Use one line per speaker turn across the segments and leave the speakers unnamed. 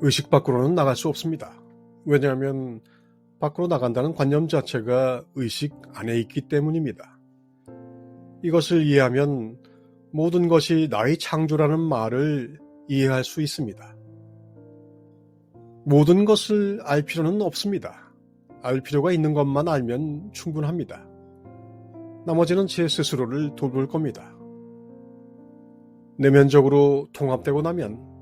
의식 밖으로는 나갈 수 없습니다. 왜냐하면 밖으로 나간다는 관념 자체가 의식 안에 있기 때문입니다. 이것을 이해하면 모든 것이 나의 창조라는 말을 이해할 수 있습니다. 모든 것을 알 필요는 없습니다. 알 필요가 있는 것만 알면 충분합니다. 나머지는 제 스스로를 돌볼 겁니다. 내면적으로 통합되고 나면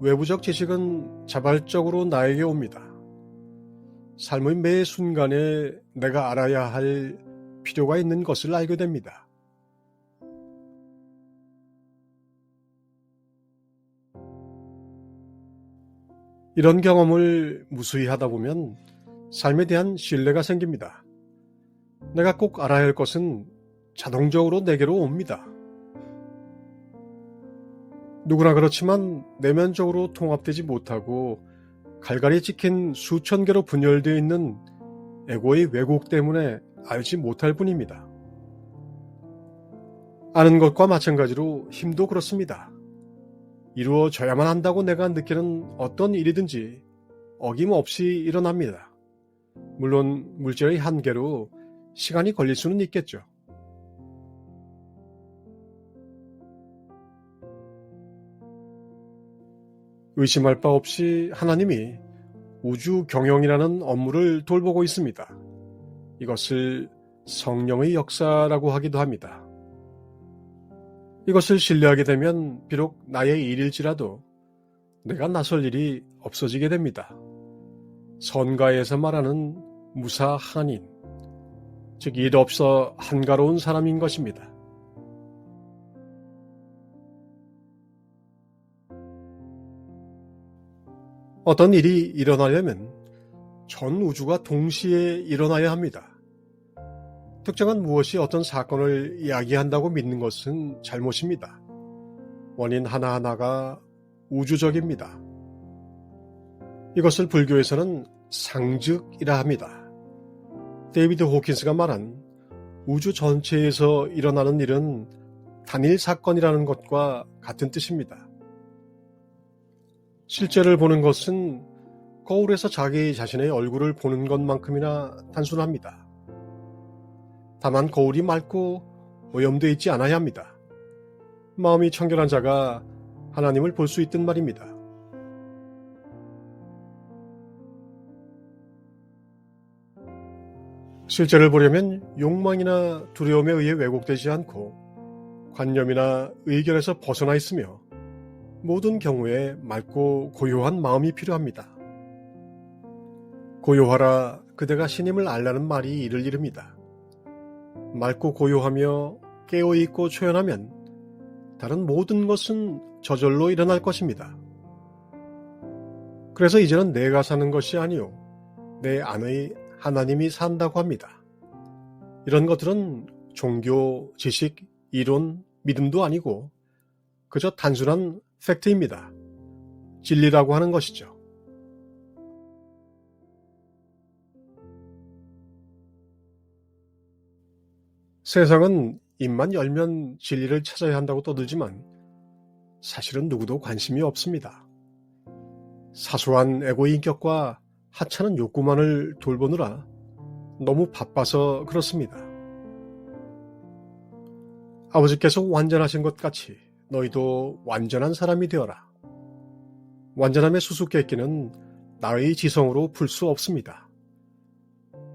외부적 지식은 자발적으로 나에게 옵니다. 삶의 매 순간에 내가 알아야 할 필요가 있는 것을 알게 됩니다. 이런 경험을 무수히 하다 보면 삶에 대한 신뢰가 생깁니다. 내가 꼭 알아야 할 것은 자동적으로 내게로 옵니다. 누구나 그렇지만 내면적으로 통합되지 못하고 갈갈이 찍힌 수천 개로 분열되어 있는 에고의 왜곡 때문에 알지 못할 뿐입니다. 아는 것과 마찬가지로 힘도 그렇습니다. 이루어져야만 한다고 내가 느끼는 어떤 일이든지 어김없이 일어납니다. 물론 물질의 한계로 시간이 걸릴 수는 있겠죠. 의심할 바 없이 하나님이 우주 경영이라는 업무를 돌보고 있습니다. 이것을 성령의 역사라고 하기도 합니다. 이것을 신뢰하게 되면 비록 나의 일일지라도 내가 나설 일이 없어지게 됩니다. 선가에서 말하는 무사 한인, 즉 일 없어 한가로운 사람인 것입니다. 어떤 일이 일어나려면 전 우주가 동시에 일어나야 합니다. 특정한 무엇이 어떤 사건을 이야기한다고 믿는 것은 잘못입니다. 원인 하나하나가 우주적입니다. 이것을 불교에서는 상즉이라 합니다. 데이비드 호킨스가 말한 우주 전체에서 일어나는 일은 단일 사건이라는 것과 같은 뜻입니다. 실제를 보는 것은 거울에서 자기 자신의 얼굴을 보는 것만큼이나 단순합니다. 다만 거울이 맑고 오염되어 있지 않아야 합니다. 마음이 청결한 자가 하나님을 볼 수 있단 말입니다. 실제를 보려면 욕망이나 두려움에 의해 왜곡되지 않고 관념이나 의견에서 벗어나 있으며 모든 경우에 맑고 고요한 마음이 필요합니다. 고요하라 그대가 신임을 알라는 말이 이를 이릅니다. 맑고 고요하며 깨어있고 초연하면 다른 모든 것은 저절로 일어날 것입니다. 그래서 이제는 내가 사는 것이 아니요 내 안의 하나님이 산다고 합니다. 이런 것들은 종교, 지식, 이론, 믿음도 아니고 그저 단순한 팩트입니다. 진리라고 하는 것이죠. 세상은 입만 열면 진리를 찾아야 한다고 떠들지만 사실은 누구도 관심이 없습니다. 사소한 에고 인격과 하찮은 욕구만을 돌보느라 너무 바빠서 그렇습니다. 아버지께서 완전하신 것 같이 너희도 완전한 사람이 되어라. 완전함의 수수께끼는 나의 지성으로 풀 수 없습니다.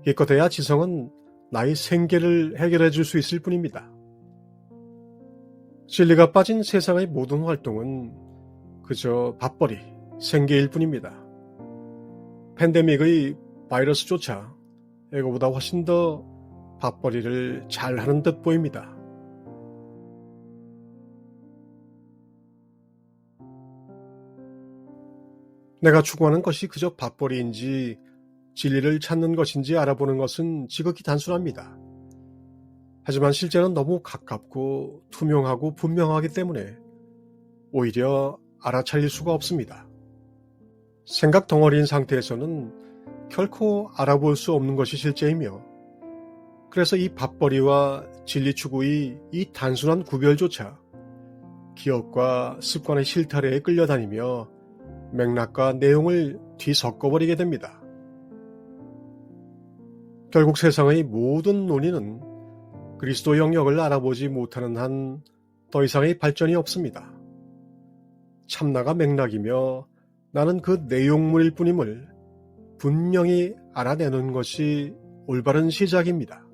기껏해야 지성은 나의 생계를 해결해 줄 수 있을 뿐입니다. 진리가 빠진 세상의 모든 활동은 그저 밥벌이, 생계일 뿐입니다. 팬데믹의 바이러스조차 에고보다 훨씬 더 밥벌이를 잘 하는 듯 보입니다. 내가 추구하는 것이 그저 밥벌이인지 진리를 찾는 것인지 알아보는 것은 지극히 단순합니다. 하지만 실제는 너무 가깝고 투명하고 분명하기 때문에 오히려 알아차릴 수가 없습니다. 생각 덩어리인 상태에서는 결코 알아볼 수 없는 것이 실제이며 그래서 이 밥벌이와 진리 추구의 이 단순한 구별조차 기억과 습관의 실타래에 끌려다니며 맥락과 내용을 뒤섞어버리게 됩니다. 결국 세상의 모든 논의는 그리스도 영역을 알아보지 못하는 한 더 이상의 발전이 없습니다. 참나가 맥락이며 나는 그 내용물일 뿐임을 분명히 알아내는 것이 올바른 시작입니다.